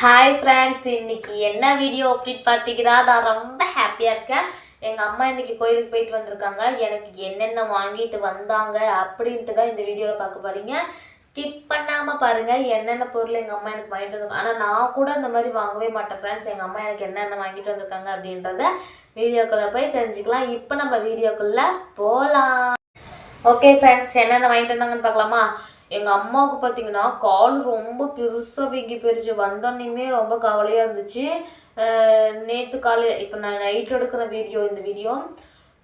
Hi friends இன்னைக்கு என்ன video அப்படின்னு பார்த்தீங்கன்னா நான் ரொம்ப ஹாப்பியாக இருக்கேன். எங்கள் அம்மா இன்னைக்கு கோயிலுக்கு போயிட்டு வந்திருக்காங்க. எனக்கு என்னென்ன வாங்கிட்டு வந்தாங்க அப்படின்ட்டு தான் இந்த வீடியோவில் பார்க்க போகிறீங்க ஸ்கிப் பண்ணாமல் பாருங்கள் என்னென்ன பொருள் எங்கள் அம்மா எனக்கு வாங்கிட்டு வந்திருக்காங்க. ஆனால் நான் கூட அந்த மாதிரி வாங்கவே மாட்டேன் ஃப்ரெண்ட்ஸ் எங்கள் அம்மா எனக்கு என்னென்ன வாங்கிட்டு வந்திருக்காங்க அப்படின்றத வீடியோக்குள்ளே போய் தெரிஞ்சுக்கலாம். இப்போ நம்ம வீடியோக்குள்ளே போகலாம் ஓகே ஃப்ரெண்ட்ஸ் என்னென்ன வாங்கிட்டு வந்தாங்கன்னு பார்க்கலாமா? எங்கள் அம்மாவுக்கு பார்த்தீங்கன்னா கால் ரொம்ப பெருசாக வீங்கி போயிருச்சு. வந்தோன்னையுமே ரொம்ப கவலையாக இருந்துச்சு. நேற்று காலையில் இப்போ நான் நைட்டில் எடுக்கிற வீடியோ இந்த வீடியோ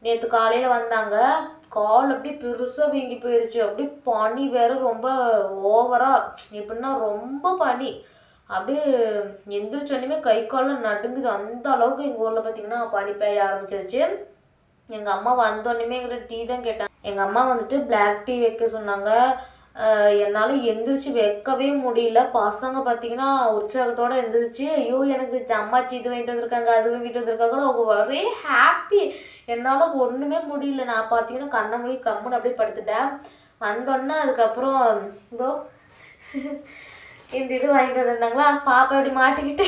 நேற்று காலையில் வந்தாங்க. கால் அப்படியே பெருசாக வீங்கி போயிடுச்சு அப்படியே பனி வேறு ரொம்ப ஓவராக எப்படின்னா ரொம்ப பனி. அப்படியே எந்திரிச்சோடனே கை காலில் நடுங்குது. அந்த அளவுக்கு எங்கள் ஊரில் பார்த்தீங்கன்னா பனி பெய்ய ஆரம்பிச்சிருச்சு. எங்கள் அம்மா வந்தோடனே எங்கிட்ட டீ தான் கேட்டாங்க. எங்கள் அம்மா வந்துட்டு பிளாக் டீ வைக்க சொன்னாங்க. என்னால் எந்திரிச்சு வைக்கவே முடியல. பசங்க பார்த்தீங்கன்னா உற்சாகத்தோடு எந்திரிச்சு ஐயோ எனக்கு அம்மாச்சி இது வாங்கிட்டு வந்திருக்காங்க அது வாங்கிட்டு வந்திருக்காங்க அவங்க ஒரே ஹாப்பி என்னால் ஒன்றுமே முடியல. நான் பார்த்தீங்கன்னா கண்ணை மூடி கம்முன்னு அப்படியே படுத்துட்டேன். வந்தோடனே அதுக்கப்புறம் இதோ இந்த இது வாங்கிட்டு வந்திருந்தாங்களா? பாப்பா இப்படி மாட்டிக்கிட்டு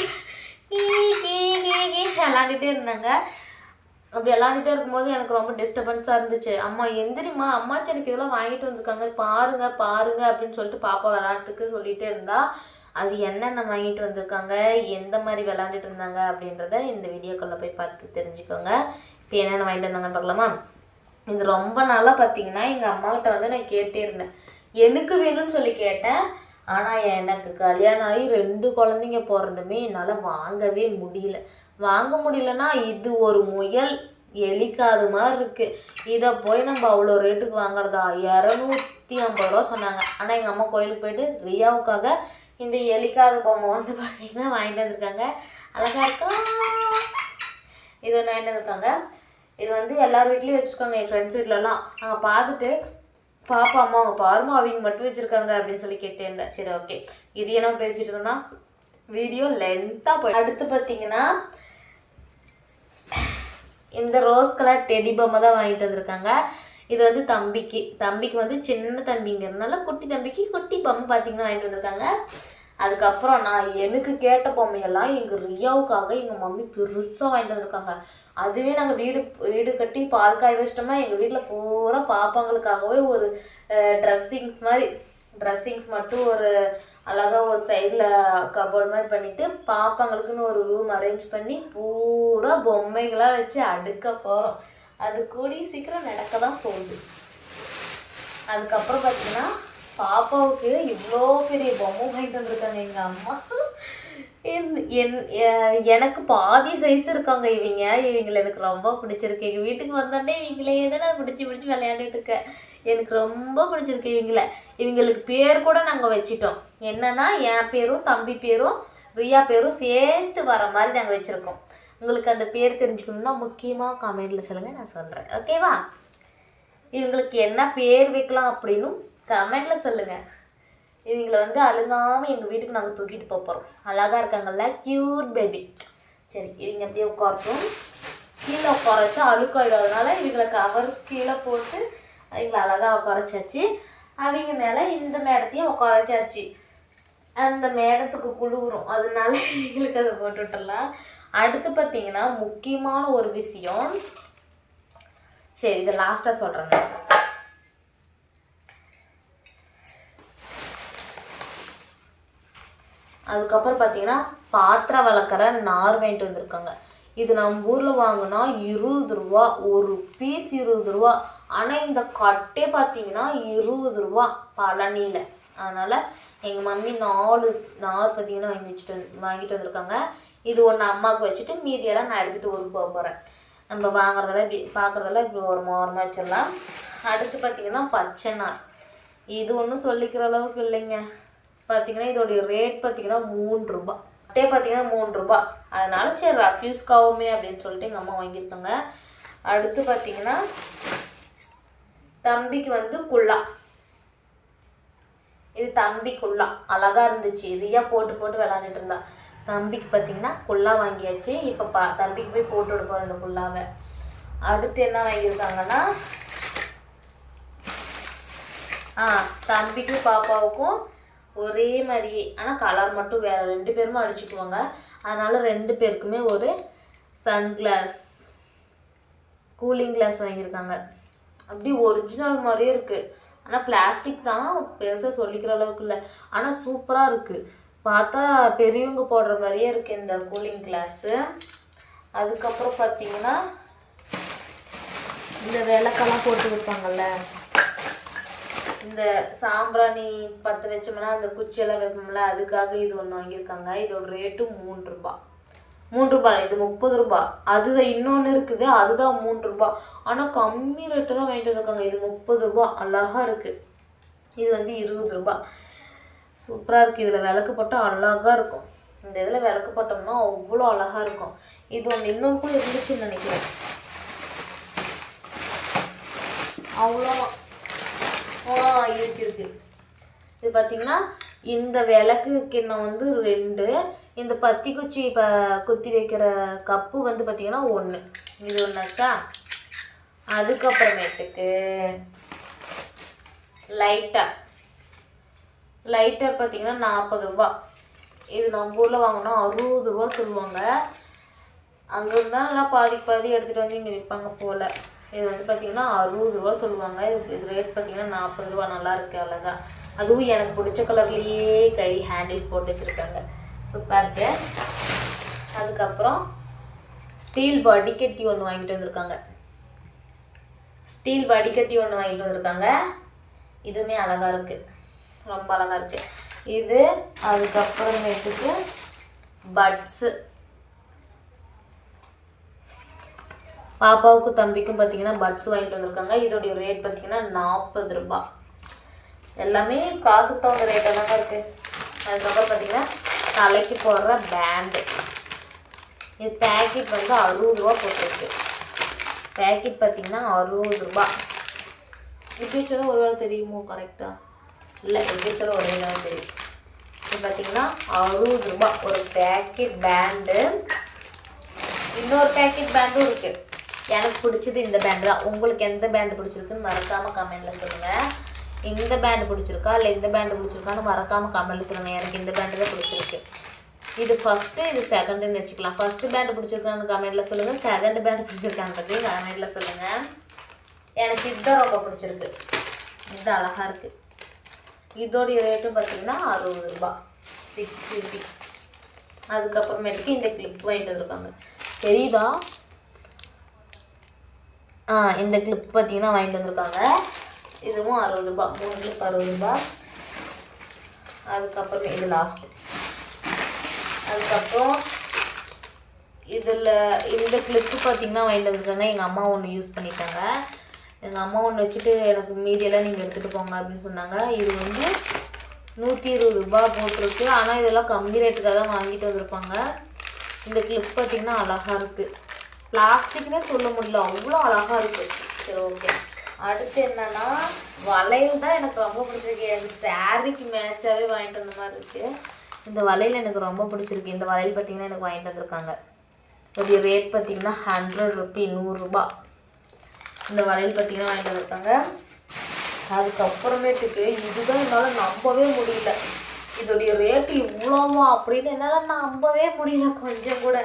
விளாண்டுட்டே இருந்தாங்க. அப்படி விளாண்டுட்டே இருக்கும்போது எனக்கு ரொம்ப டிஸ்டர்பன்ஸாக இருந்துச்சு. அம்மா எந்திரிம்மா அம்மாச்சி எனக்கு இதெல்லாம் வாங்கிட்டு வந்திருக்காங்க. பாருங்க பாருங்க அப்படின்னு சொல்லிட்டு பாப்பா விளாட்டுக்கு சொல்லிட்டே இருந்தா அது என்னென்ன வாங்கிட்டு வந்திருக்காங்க? எந்த மாதிரி விளாண்டுட்டு இருந்தாங்க? அப்படின்றத இந்த வீடியோக்குள்ளே போய் பார்த்து தெரிஞ்சுக்கோங்க. இப்போ என்னென்ன வாங்கிட்டு வந்தாங்கன்னு பார்க்கலாமா? இது ரொம்ப நாளாக பார்த்தீங்கன்னா எங்கள் அம்மாக்கிட்ட வந்து நான் கேட்டே இருந்தேன். எனக்கு வேணும்னு சொல்லி கேட்டேன். ஆனால் எனக்கு கல்யாணம் ஆகி ரெண்டு குழந்தைங்க பிறந்துமே என்னால் வாங்கவே முடியல. வாங்க முடியலன்னா இது ஒரு முயல் எலிக்காது மாதிரி இருக்குது இதை போய் நம்ம அவ்வளோ ரேட்டுக்கு வாங்குறதா? இரநூத்தி ஐம்பது ரூபா சொன்னாங்க. ஆனால் எங்கள் அம்மா கோயிலுக்கு போயிட்டு ரியாவுக்காக இந்த எலிக்காது பொம்மை வந்து பார்த்தீங்கன்னா வாங்கிட்டு வந்திருக்காங்க. அழகாக இருக்கா? இது ஒன்று வாங்கிட்டு வந்திருக்காங்க. இது வந்து எல்லார் வீட்லேயும் வச்சுருக்காங்க என் ஃப்ரெண்ட்ஸ் வீட்லலாம். நாங்கள் பார்த்துட்டு பாப்பா அம்மா அவங்க பாருமா அவங்க மட்டும் வச்சுருக்காங்க. அப்படின்னு சொல்லி கேட்டேன் சரி ஓகே இது என்ன பேசிட்டு இருந்தோம்னா வீடியோ லென்த்தாக போய் அடுத்து பார்த்தீங்கன்னா இந்த ரோஸ் கலர் டெடி பொம்மை தான் வாங்கிட்டு வந்திருக்காங்க. இது வந்து தம்பிக்கு. தம்பிக்கு வந்து சின்ன தம்பிங்கிறதுனால குட்டி தம்பிக்கு குட்டி பொம்மை பார்த்தீங்கன்னா வாங்கிட்டு வந்திருக்காங்க. அதுக்கப்புறம் நான் எனக்கு கேட்ட பொம்மையெல்லாம் எங்கள் ரியாவுக்காக எங்கள் மம்மி பெருசாக வாங்கிட்டு வந்திருக்காங்க. அதுவே நாங்கள் வீடு வீடு கட்டி பால் காய வச்சிட்டோம்னா எங்கள் வீட்டில் பூரா பாப்பாங்களுக்காகவே ஒரு ட்ரெஸ்ஸிங்ஸ் மாதிரி ட்ரெஸ்ஸிங்ஸ் மட்டும் ஒரு அழகாக ஒரு சைடில் கபோர்ட் மாதிரி பண்ணிவிட்டு பாப்பாங்களுக்குன்னு ஒரு ரூம் அரேஞ்ச் பண்ணி பூரா பொம்மைகளாக வச்சு அடுக்க போகிறோம் அது கூடி சீக்கிரம் நடக்க தான் போகுது. அதுக்கப்புறம் பார்த்தீங்கன்னா பாப்பாவுக்கு இவ்வளோ பெரிய பொம்மை வாங்கிட்டு வந்திருக்காங்க எங்கள் அம்மா. என்- எனக்கு பாதி சைஸ் இருக்காங்க இவங்க. இவங்களை எனக்கு ரொம்ப பிடிச்சிருக்கு. எங்கள் வீட்டுக்கு வந்தோடனே இவங்களே தான் பிடிச்சி பிடிச்சி விளையாண்டுட்டு இருக்கேன் எனக்கு ரொம்ப பிடிச்சிருக்கு இவங்கள. இவங்களுக்கு பேர் கூட நாங்கள் வச்சிட்டோம். என்னன்னா என் பேரும் தம்பி பேரும் ரியா பேரும் சேர்த்து வர மாதிரி நாங்கள் வச்சுருக்கோம். உங்களுக்கு அந்த பேர் தெரிஞ்சுக்கணும்னா முக்கியமாக கமெண்டில் சொல்லுங்கள் நான் சொல்கிறேன் ஓகேவா இவங்களுக்கு என்ன பேர் வைக்கலாம் அப்படின்னும் கமெண்டில் சொல்லுங்கள் இவங்கள வந்து அழுங்காமல் எங்கள் வீட்டுக்கு நாங்கள் தூக்கிட்டு போகிறோம் அழகாக இருக்காங்கல்ல க்யூட் பேபி சரி இவங்க அப்படியே உட்காரட்டும். கீழே உட்கார வச்சா இவங்களை கவர் கீழே போட்டு இவங்களை அழகாக உட்கார வச்சாச்சு. அவங்க மேலே இந்த மேடத்தையும் உட்கார வச்சாச்சு. அந்த மேடத்துக்கு குழுவுறோம் அதனால எங்களுக்கு அதை போட்டு விட்டுடலாம் அடுத்து பார்த்தீங்கன்னா முக்கியமான ஒரு விஷயம். சரி இதை லாஸ்ட்டாக சொல்கிறேங்க அதுக்கப்புறம் பார்த்தீங்கன்னா பாத்திரம் வளர்க்குற நார் வாங்கிட்டு வந்திருக்காங்க. இது நம்ம ஊரில் வாங்கினா இருபது ரூபா ஒரு பீஸ் இருபது ரூபா. ஆனால் இந்த கட்டே பார்த்தீங்கன்னா இருபது ரூபா பழனியில். அதனால் எங்கள் மம்மி நாலு நார் பார்த்தீங்கன்னா வாங்கி வச்சுட்டு வந்து வாங்கிட்டு வந்திருக்காங்க. இது ஒன்று அம்மாவுக்கு வச்சுட்டு மீதியெல்லாம் நான் எடுத்துகிட்டு ஊருக்கு போக போகிறேன் நம்ம வாங்குறதெல்லாம் இப்படி பார்க்குறதெல்லாம் இப்படி ஒரு மோரமாக வச்சிடலாம். அடுத்து பார்த்தீங்கன்னா பச்சை நார். இது ஒன்றும் சொல்லிக்கிற அளவுக்கு இல்லைங்க. பார்த்தீங்கன்னா இதோடைய ரேட் பார்த்தீங்கன்னா மூணு ரூபா. அட்டே பார்த்தீங்கன்னா மூணு ரூபா. அதனால சரி ரஃப்யூஸ்க்காகவுமே அப்படின்னு சொல்லிட்டு எங்கள் அம்மா வாங்கியிருக்காங்க. அடுத்து பார்த்தீங்கன்னா தம்பிக்கு வந்து குல்லா. இது தம்பி குல்லா. அழகா இருந்துச்சு. ரியா போட்டு போட்டு விளாண்டுட்டு இருந்தா. தம்பிக்கு பார்த்தீங்கன்னா குல்லா வாங்கியாச்சு. இப்போ பா தம்பிக்கு போய் போட்டு விட போகிறோம் இந்த குல்லாவை. அடுத்து என்ன வாங்கியிருக்காங்கன்னா ஆ தம்பிக்கும் பாப்பாவுக்கும் ஒரே மாதிரியே ஆனால் கலர் மட்டும் வேறு. ரெண்டு பேருமே அடிச்சுக்குவாங்க. அதனால் ரெண்டு பேருக்குமே ஒரு சன் கிளாஸ் கூலிங் கிளாஸ் வாங்கியிருக்காங்க. அப்படி ஒரிஜினல் மாதிரியே இருக்குது ஆனால் பிளாஸ்டிக் தான் பெருசாக சொல்லிக்கிற அளவுக்கு இல்லை. ஆனால் சூப்பராக இருக்குது பார்த்தா பெரியவங்க போடுற மாதிரியே இருக்குது இந்த கூலிங் கிளாஸு அதுக்கப்புறம் பார்த்திங்கன்னா இந்த விளக்கெல்லாம் போட்டு வைப்பாங்கள்ல இந்த சாம்பிராணி பற்ற வச்சோம்னா அந்த குச்சியெல்லாம் வைப்போம்ல அதுக்காக இது ஒன்று வாங்கியிருக்காங்க. இதோட ரேட்டு மூணு ரூபா. மூன்று ரூபாய் இது முப்பது ரூபாய் அதுதான் இன்னொன்று இருக்குது அதுதான் மூன்று ரூபாய் ஆனால் கம்மி ரேட்டு தான் வாங்கிட்டு வந்திருக்காங்க. இது முப்பது ரூபாய் அழகாக இருக்குது இது வந்து இருபது ரூபாய் சூப்பராக இருக்குது இதில் விளக்கு போட்டால் அழகாக இருக்கும். இந்த இதில் விளக்கு போட்டோம்னா அவ்வளோ அழகாக இருக்கும். இது ஒன்று இன்னொரு கூட இருந்துச்சுன்னு நினைக்கிறேன். அவ்வளோ ஆ இருக்கு இருக்கு. இது பார்த்தீங்கன்னா இந்த விளக்கு கிண்ணம் வந்து ரெண்டு. இந்த பத்தி குச்சி இப்போ குத்தி வைக்கிற கப்பு வந்து பார்த்தீங்கன்னா ஒன்று இது ஒன்றாச்சா அதுக்கப்புறமேட்டுக்கு லைட்டர் லைட்டர் பார்த்தீங்கன்னா நாற்பது ரூபா. இது நம்ம ஊரில் வாங்கினா அறுபது ரூபா சொல்லுவாங்க. அங்கே இருந்தால் நல்லா பாதி பாதி எடுத்துகிட்டு வந்து இங்கே விற்பாங்க போல். இது வந்து பார்த்திங்கன்னா அறுபது ரூபா சொல்லுவாங்க. இது இது ரேட் பார்த்திங்கன்னா நாற்பது ரூபா நல்லா இருக்கு அழகா. அதுவும் எனக்கு பிடிச்ச கலர்லேயே கை ஹேண்டில் போட்டு வச்சுருக்காங்க. சூப்பராக இருக்குது அதுக்கப்புறம் ஸ்டீல் வடிகட்டி ஒன்று வாங்கிட்டு வந்திருக்காங்க. ஸ்டீல் வடிகட்டி ஒன்று வாங்கிட்டு வந்திருக்காங்க. இதுவுமே அழகாக இருக்குது ரொம்ப அழகாக இருக்குது இது அதுக்கப்புறமேட்டுக்கு பட்ஸு பாப்பாவுக்கும் தம்பிக்கும் பார்த்தீங்கன்னா பட்ஸ் வாங்கிட்டு வந்திருக்காங்க. இதோடைய ரேட் பார்த்தீங்கன்னா நாற்பது ரூபாய் எல்லாமே காசு தகுந்த ரேட்டெல்லாம் தான் இருக்குது அதுக்கப்புறம் பார்த்தீங்கன்னா தலைக்கு போடுற பேண்டு இது பேக்கெட் வந்து அறுபது ரூபா போட்டிருக்கு. பேக்கெட் பார்த்தீங்கன்னா அறுபது ரூபா. எப்படி வச்சாலும் ஒரு வேலை தெரியுமோ கரெக்டாக இல்லை எப்படி வச்சாலும் ஒரே வேலை தெரியும். இது பார்த்தீங்கன்னா அறுபது ரூபா. ஒரு பேக்கெட் பேண்டு இன்னொரு பேக்கெட் பேண்டும் இருக்குது எனக்கு பிடிச்சது இந்த பேண்டு தான். உங்களுக்கு எந்த பேண்டு பிடிச்சிருக்குன்னு மறக்காமல் கமெண்டில் சொல்லுங்கள் இந்த பேண்டு பிடிச்சிருக்கா? இல்லை இந்த பேண்டு பிடிச்சிருக்கான்னு மறக்காமல் கமெண்டில் சொல்லுங்கள் எனக்கு இந்த பேண்டு தான் பிடிச்சிருக்கு. இது ஃபஸ்ட்டு இது செகண்டுன்னு வச்சுக்கலாம். ஃபஸ்ட்டு பேண்டு பிடிச்சிருக்கான்னு கமெண்டில் சொல்லுங்கள் செகண்ட் பேண்டு பிடிச்சிருக்கான்றது கமெண்டில் சொல்லுங்கள் எனக்கு இதுதான் ரொம்ப பிடிச்சிருக்கு. இது அழகாக இருக்குது இதோடைய ரேட்டும் பார்த்திங்கன்னா அறுபது ரூபா சிக்ஸ் ஃபிஃப்டி அதுக்கப்புறமேட்டுக்கு இந்த கிளிப் வாங்கிட்டு வந்திருக்காங்க. தெரியுதா? இந்த கிளிப் பார்த்தீங்கன்னா வாங்கிட்டு வந்திருக்காங்க. இதுவும் அறுபது ரூபா. மூணு கிளிப் அறுபது ரூபா. அதுக்கப்புறம் இது லாஸ்ட் அதுக்கப்புறம் இதில் இந்த கிளிப்பு பார்த்தீங்கன்னா வாங்கிட்டு வந்திருக்காங்க. எங்கள் அம்மா ஒன்று யூஸ் பண்ணிட்டாங்க. எங்கள் அம்மா ஒன்று வச்சுட்டு எனக்கு மீதியெல்லாம் நீங்கள் எடுத்துகிட்டு போங்க அப்படின்னு சொன்னாங்க. இது வந்து நூற்றி இருபது ரூபா போட்டிருக்கு. ஆனால் இதெல்லாம் கம்மி ரேட்டுக்காக தான் வாங்கிட்டு வந்திருப்பாங்க. இந்த கிளிப் பார்த்திங்கன்னா அழகாக இருக்குது பிளாஸ்டிக்னே சொல்ல முடியல. அவ்வளோ அழகாக இருக்குது சரி ஓகே அடுத்து என்னன்னா வளையல் தான் எனக்கு ரொம்ப பிடிச்சிருக்கு. எனக்கு சாரிக்கு மேட்சாகவே வாங்கிட்டு வந்த மாதிரி இருக்குது இந்த வளையல் எனக்கு ரொம்ப பிடிச்சிருக்கு. இந்த வளையல் பார்த்தீங்கன்னா எனக்கு வாங்கிட்டு வந்திருக்காங்க. இதோடைய ரேட் பார்த்தீங்கன்னா ஹண்ட்ரட் ருபி. நூறுரூபா இந்த வளையல் பார்த்தீங்கன்னா வாங்கிட்டு வந்திருக்காங்க. அதுக்கப்புறமேட்டுக்கு இதுதான் என்னால் நம்பவே முடியல. இதோடைய ரேட்டு இவ்வளோவா அப்படின்னு என்னால் நம்பவே முடியல. கொஞ்சம் கூட.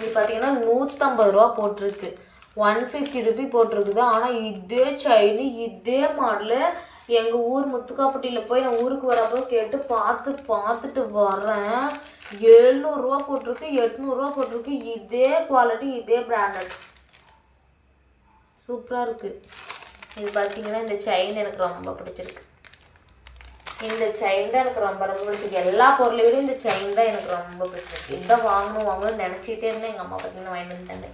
இது பார்த்தீங்கன்னா நூற்றம்பது ரூபா போட்டிருக்கு. ஒன் ஃபிஃப்டி ருபி போட்டிருக்குது. ஆனால் இதே செயின் இதே மாடலு எங்கள் ஊர் முத்துக்காப்பட்டியில் போய் நான் ஊருக்கு வரப்போ கேட்டு பார்த்து பார்த்துட்டு வரேன் எழுநூறுவா போட்டிருக்கு எட்நூறுரூவா போட்டிருக்கு. இதே குவாலிட்டி இதே பிராண்டட் சூப்பராக இருக்குது இது பார்த்தீங்கன்னா இந்த செயின் எனக்கு ரொம்ப பிடிச்சிருக்கு. இந்த செயின் தான் எனக்கு ரொம்ப ரொம்ப பிடிச்சிருக்கு. எல்லா பொருளை விட இந்த செயின் தான் எனக்கு ரொம்ப பிடிச்சிருக்கு. இதான் வாங்கணும் வாங்கணும்னு நினச்சிக்கிட்டே இருந்தேன். எங்கள் அம்மா பார்த்திங்கன்னா வாங்கிட்டு வந்துட்டாங்க.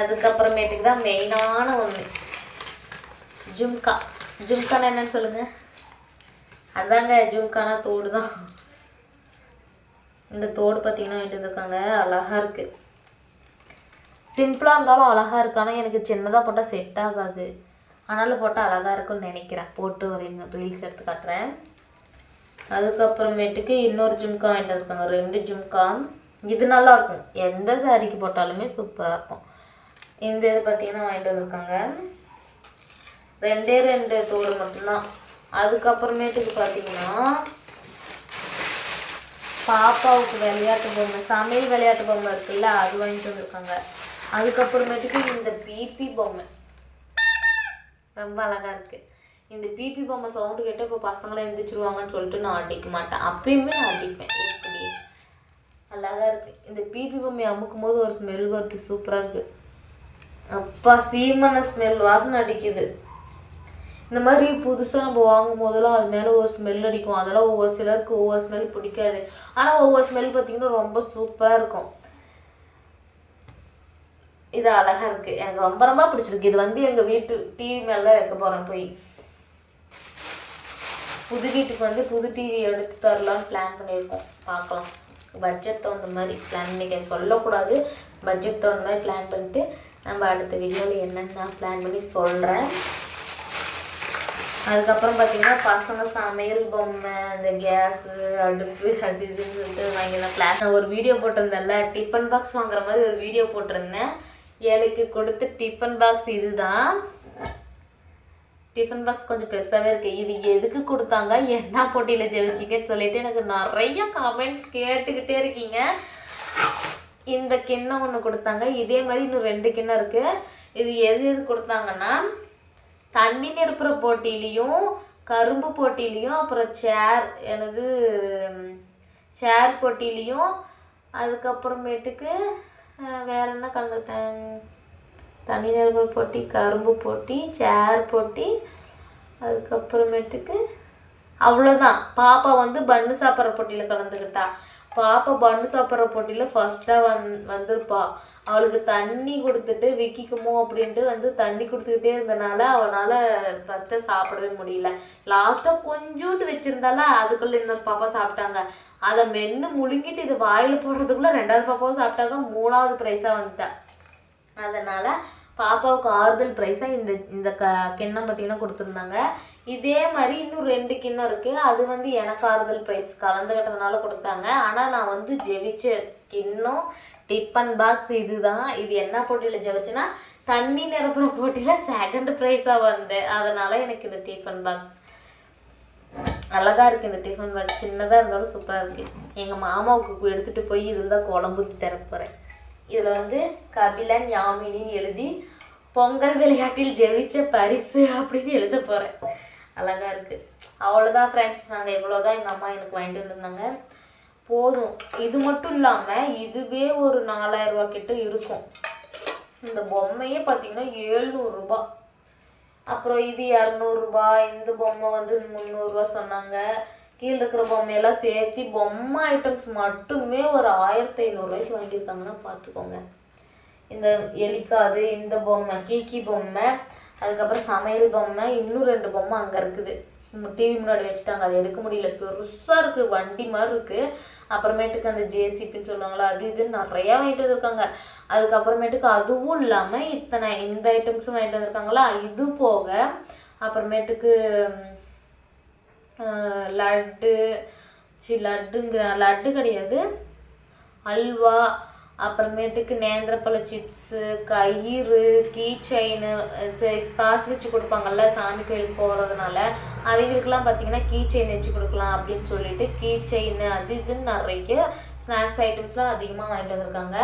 அதுக்கப்புறமேட்டுக்கு தான் மெயினான ஒன்று ஜும்கா. ஜும்கானா என்னன்னு சொல்லுங்கள் அதாங்க ஜும்கானா தோடு தான். இந்த தோடு பார்த்தீங்கன்னா வாங்கிட்டு வந்துருக்காங்க. அழகாக இருக்குது சிம்பிளாக இருந்தாலும் அழகாக இருக்கு. ஆனால் எனக்கு சின்னதாக போட்டால் செட் ஆகாது. ஆனாலும் போட்டால் அழகாக இருக்கும்னு நினைக்கிறேன். போட்டு ஒரு ரீல்ஸ் எடுத்து காட்டுறேன். அதுக்கப்புறமேட்டுக்கு இன்னொரு ஜும்கா வாங்கிட்டு வந்திருக்காங்க. ரெண்டு ஜும்கா இது நல்லா இருக்கும். எந்த சாரிக்கு போட்டாலுமே சூப்பராக இருக்கும். இந்த இது பார்த்திங்கன்னா வாங்கிட்டு வந்திருக்காங்க. ரெண்டே ரெண்டு தோடு மட்டும்தான். அதுக்கப்புறமேட்டுக்கு பார்த்தீங்கன்னா பாப்பாவுக்கு விளையாட்டு பொம்மை சமையல் விளையாட்டு பொம்மை இருக்குல்ல அது வாங்கிட்டு வந்திருக்காங்க. அதுக்கப்புறமேட்டுக்கு இந்த பிபி பொம்மை. ரொம்ப அழகாக இருக்குது இந்த பிபி பொம்மை சவுண்டு கேட்டால் இப்போ பசங்களாம் எழுந்திரிச்சிருவாங்கன்னு சொல்லிட்டு நான் அடிக்க மாட்டேன். அப்பயுமே நான் அடிப்பேன். எப்படி? அழகாக இருக்குது இந்த பிபி பொம்மையை அமுக்கும் போது ஒரு ஸ்மெல் வருது. சூப்பராக இருக்குது அப்பா சீமன ஸ்மெல் வாசனை அடிக்குது. இந்த மாதிரி புதுசாக நம்ம வாங்கும் போதெல்லாம் அது மேலே ஒரு ஸ்மெல் அடிக்கும். அதெல்லாம் ஒவ்வொரு சிலருக்கு ஒவ்வொரு ஸ்மெல் பிடிக்காது. ஆனால் ஒவ்வொரு ஸ்மெல் பார்த்தீங்கன்னா ரொம்ப சூப்பராக இருக்கும். இது அழகாக இருக்குது எனக்கு ரொம்ப ரொம்ப பிடிச்சிருக்கு. இது வந்து எங்கள் வீட்டு டிவி மேலே தான் வைக்க போகிறேன் போய். புது வீட்டுக்கு வந்து புது டிவி எடுத்து தரலாம்னு பிளான் பண்ணியிருக்கோம். பார்க்கலாம். பட்ஜெட் தகுந்த மாதிரி பிளான் பண்ணி சொல்லக்கூடாது. பட்ஜெட் தகுந்த மாதிரி பிளான் பண்ணிட்டு நம்ம அடுத்த வீடியோவில் என்னென்ன பிளான் பண்ணி சொல்கிறேன் அதுக்கப்புறம் பார்த்தீங்கன்னா பசங்க சமையல் பொம்மை அந்த கேஸு அடுப்பு அது இதுன்னு சொல்லிட்டு வாங்கியிருந்தேன் பிளான் நான் ஒரு வீடியோ போட்டிருந்தேன்ல டிஃபன் பாக்ஸ் வாங்குற மாதிரி ஒரு வீடியோ போட்டிருந்தேன். எனக்கு கொடுத்த டிஃபன் பாக்ஸ் இதுதான். டிஃபன் பாக்ஸ் கொஞ்சம் பெருசாகவே இருக்குது இது எதுக்கு கொடுத்தாங்க? என்ன போட்டியில் ஜெயிச்சிங்கன்னு சொல்லிட்டு எனக்கு நிறைய கமெண்ட்ஸ் கேட்டுக்கிட்டே இருக்கீங்க. இந்த கிண்ணம் ஒன்று கொடுத்தாங்க. இதே மாதிரி இன்னும் ரெண்டு கிண்ணம் இருக்குது இது எது எது கொடுத்தாங்கன்னா தண்ணி நிரப்புற போட்டியிலையும் கரும்பு போட்டியிலையும் அப்புறம் சேர் எனது சேர் போட்டியிலையும் அதுக்கப்புறமேட்டுக்கு வேறு என்ன கலந்துக்கிட்டேன்? தண்ணி போட்டி கரும்பு போட்டி சேர் போட்டி அதுக்கப்புறமேட்டுக்கு அவ்வளோதான் பாப்பா வந்து பன்னு சாப்பிட்ற போட்டியில் கலந்துக்கிட்டா. பாப்பா பன்னு சாப்பிட்ற போட்டியில் ஃபர்ஸ்ட்டாக வந் வந்திருப்பா. அவளுக்கு தண்ணி கொடுத்துட்டு விக்கிக்குமோ அப்படின்ட்டு வந்து தண்ணி கொடுத்துக்கிட்டே இருந்தனால அவனால் ஃபஸ்ட்டாக சாப்பிடவே முடியல. லாஸ்ட்டாக கொஞ்சோண்டு வச்சுருந்தால அதுக்குள்ளே இன்னொரு பாப்பா சாப்பிட்டாங்க. அதை மென்று முழுங்கிட்டு இது வாயில் போடுறதுக்குள்ளே ரெண்டாவது பாப்பாவும் சாப்பிட்டாங்க. மூணாவது ப்ரைஸாக வந்துட்டேன் அதனால் பாப்பாவுக்கு ஆறுதல் ப்ரைஸாக இந்த இந்த க கிண்ணம் பார்த்தீங்கன்னா கொடுத்துருந்தாங்க. இதே மாதிரி இன்னும் ரெண்டு கிண்ணம் இருக்குது அது வந்து எனக்கு ஆறுதல் ப்ரைஸ் கலந்துக்கிட்டதுனால கொடுத்தாங்க. ஆனால் நான் வந்து ஜெயிச்ச கிண்ணம் டிஃபன் பாக்ஸ் இதுதான். இது என்ன போட்டியில் ஜெபிச்சேன்னா தண்ணி நிரப்புற போட்டியில் செகண்ட் ப்ரைஸாக வந்தேன். அதனால் எனக்கு இந்த டிஃபன் பாக்ஸ் அழகாக இருக்குது இந்த டிஃபன் பாக்ஸ் சின்னதாக இருந்தாலும் சூப்பராக இருக்குது எங்கள் மாமாவுக்கு எடுத்துகிட்டு போய் இதில் தான் குழம்பு திறப்புறேன் இதில் வந்து கபிலன் யாமினின்னு எழுதி பொங்கல் விளையாட்டில் ஜெயிச்ச பரிசு அப்படின்னு எழுத போகிறேன் அழகாக இருக்குது அவ்வளோதான் ஃப்ரெண்ட்ஸ் நாங்கள் இவ்வளோதான் எங்கள் அம்மா எனக்கு வாங்கிட்டு வந்திருந்தாங்க. போதும். இது மட்டும் இல்லாமல் இதுவே ஒரு நாலாயிரம் கிட்ட இருக்கும். இந்த பொம்மையே பார்த்தீங்கன்னா ஏழ்நூறுரூபா அப்புறம் இது இரநூறுபா இந்த பொம்மை வந்து முந்நூறுரூவா சொன்னாங்க. கீழே இருக்கிற பொம்மையெல்லாம் சேர்த்து பொம்மை ஐட்டம்ஸ் மட்டுமே ஒரு ஆயிரத்தி ஐநூறுரூவாய்க்கு வாங்கியிருக்காங்கன்னா பார்த்துக்கோங்க இந்த எலிக்காது இந்த பொம்மை கீக்கி பொம்மை அதுக்கப்புறம் சமையல் பொம்மை இன்னும் ரெண்டு பொம்மை அங்கே இருக்குது. டிவி முன்னாடி வச்சுட்டாங்க அதை எடுக்க முடியல. பெருசாக இருக்குது வண்டி மாதிரி இருக்குது அப்புறமேட்டுக்கு அந்த ஜேசிபின்னு சொல்லுவாங்களா அது இதுன்னு நிறையா வாங்கிட்டு வந்திருக்காங்க. அதுக்கப்புறமேட்டுக்கு அதுவும் இல்லாமல் இத்தனை இந்த ஐட்டம்ஸும் வாங்கிட்டு வந்திருக்காங்களா இது போக அப்புறமேட்டுக்கு லட்டு சி லட்டுங்கிற லட்டு கிடையாது. அல்வா அப்புறமேட்டுக்கு நேந்திரப்பழ சிப்ஸு கயிறு கீ செயின் காசு வச்சு கொடுப்பாங்கல்ல சாமி கோயிலுக்கு போகிறதுனால அவங்களுக்குலாம் பார்த்தீங்கன்னா கீ செயின் வச்சு கொடுக்கலாம் அப்படின்னு சொல்லிட்டு கீ செயின் அது இதுன்னு நிறைய ஸ்நாக்ஸ் ஐட்டம்ஸ்லாம் அதிகமாக வாங்கிட்டு வந்திருக்காங்க.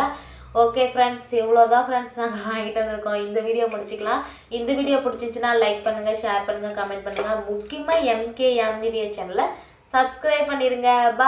ஓகே ஃப்ரெண்ட்ஸ் இவ்வளோதான் ஃப்ரெண்ட்ஸ் நாங்கள் வாங்கிட்டு வந்திருக்கோம். இந்த வீடியோ முடிச்சிக்கலாம். இந்த வீடியோ பிடிச்சிச்சின்னா லைக் பண்ணுங்கள் ஷேர் பண்ணுங்கள் கமெண்ட் பண்ணுங்கள் முக்கியமாக எம்கே எம்னிடிய சேனலை சப்ஸ்கிரைப் பண்ணிடுங்க பா